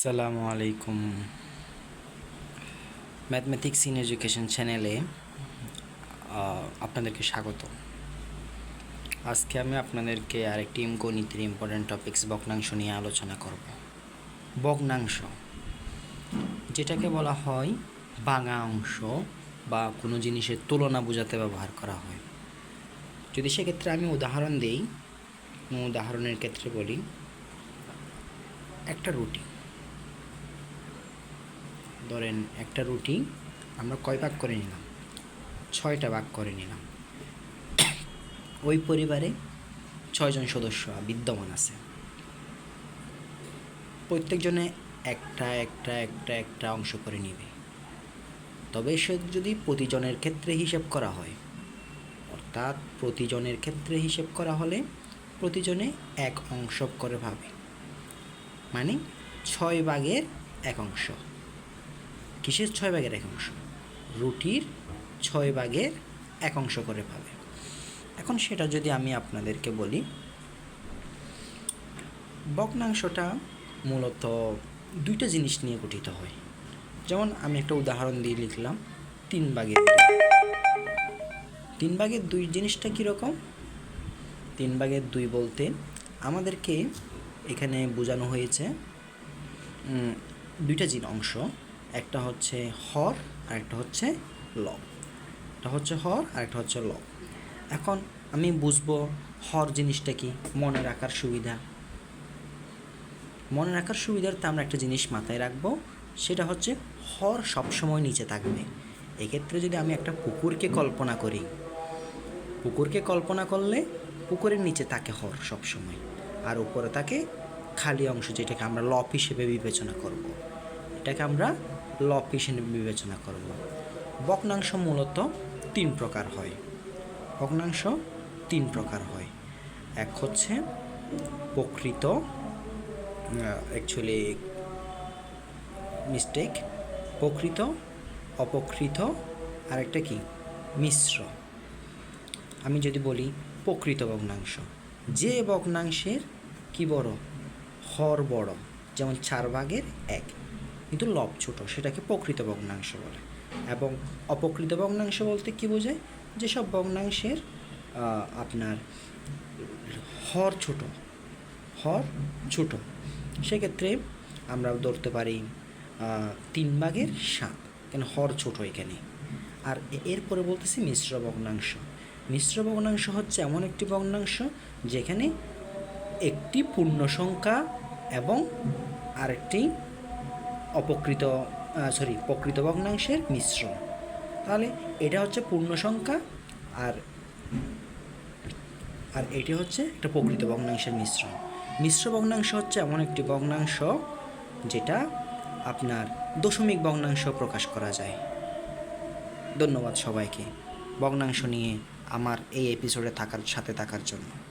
আসসালামু আলাইকুম। Mathematics in education চ্যানেলে আপনাদেরকে স্বাগত। আজকে আমি আপনাদেরকে আরেকটি গণিতের ইম্পর্ট্যান্ট টপিক্স বগ্নাংশ নিয়ে আলোচনা করব। বগ্নাংশ যেটাকে বলা হয় বাঙা অংশ বা কোনো জিনিসের তুলনা বোঝাতে ব্যবহার করা হয়। যদি সেক্ষেত্রে আমি উদাহরণ দিই, উদাহরণের ক্ষেত্রে বলি, একটা রুটি। ধরেন একটা রুটি আমরা কয় ভাগ করে নিলাম? ছয়টা ভাগ করে নিলাম। ওই পরিবারে ছয়জন সদস্য বিদ্যমান আছে। প্রত্যেকজনে একটা একটা একটা একটা অংশ করে নিবে। তবে সে যদি প্রতিজনের ক্ষেত্রে হিসেব করা হয়, অর্থাৎ প্রতিজনের ক্ষেত্রে হিসেব করা হলে প্রতিজনে এক অংশ করে ভাবে। মানে ছয় ভাগের এক অংশ। কিসের ছয় ভাগের এক অংশ? রুটির ছয় ভাগের এক অংশ করে পাবে। এখন সেটা যদি আমি আপনাদেরকে বলি, ভগ্নাংশটা মূলত দুইটা জিনিস নিয়ে গঠিত হয়। যেমন আমি একটা উদাহরণ দিয়ে লিখলাম, তিন ভাগের তিন ভাগের দুই জিনিসটা কীরকম? তিন ভাগের দুই বলতে আমাদেরকে এখানে বোঝানো হয়েছে দুইটা জিন অংশ। একটা হচ্ছে হর আর একটা হচ্ছে ল। একটা হচ্ছে হর আর একটা হচ্ছে ল। এখন আমি বুঝব হর জিনিসটা কি? মনে রাখার সুবিধা। মনে রাখার সুবিধার সুবিধার্থে আমরা একটা জিনিস মাথায় রাখব, সেটা হচ্ছে হর সবসময় নিচে থাকবে। এক্ষেত্রে যদি আমি একটা পুকুরকে কল্পনা করি, পুকুরকে কল্পনা করলে পুকুরের নিচে থাকে হর সবসময়। আর উপরে থাকে খালি অংশ যেটাকে আমরা লপ হিসেবে বিবেচনা করব। এটাকে আমরা লপ হিসেবে বিবেচনা করব। বগ্নাংশ মূলত তিন প্রকার হয়। ভগ্নাংশ তিন প্রকার হয়। এক হচ্ছে প্রকৃত অ্যাকচুয়ালি মিস্টেক প্রকৃত অপকৃত আরেকটা কি? মিশ্র। আমি যদি বলি প্রকৃত ভগ্নাংশ, যে ভগ্নাংশের কি বড়? হর বড়, যেমন চার ভাগের এক। কিন্তু লব ছোট, সেটাকে প্রকৃত ভগ্নাংশ বলে। এবং অপকৃত ভগ্নাংশ বলতে কি বোঝায়? যেসব ভগ্নাংশের আপনার হর ছোট হর ছোট, সেক্ষেত্রে আমরা ধরতে পারি তিন ভাগের সাত, কেন হর ছোট এখানে। আর এরপরে বলতেছি মিশ্র ভগ্নাংশ। মিশ্র ভগ্নাংশ হচ্ছে এমন একটি ভগ্নাংশ যেখানে একটি পূর্ণ সংখ্যা এবং আরেকটি অপকৃত সরি প্রকৃত ভগ্নাংশের মিশ্রণ। তাহলে এটা হচ্ছে পূর্ণ সংখ্যা আর আর এটি হচ্ছে একটা প্রকৃত ভগ্নাংশের মিশ্রণ। মিশ্র ভগ্নাংশ হচ্ছে এমন একটি ভগ্নাংশ যেটা আপনার দশমিক ভগ্নাংশ প্রকাশ করা যায়। ধন্যবাদ সবাইকে ভগ্নাংশ নিয়ে আমার এই এপিসোডে থাকার, সাথে থাকার জন্য।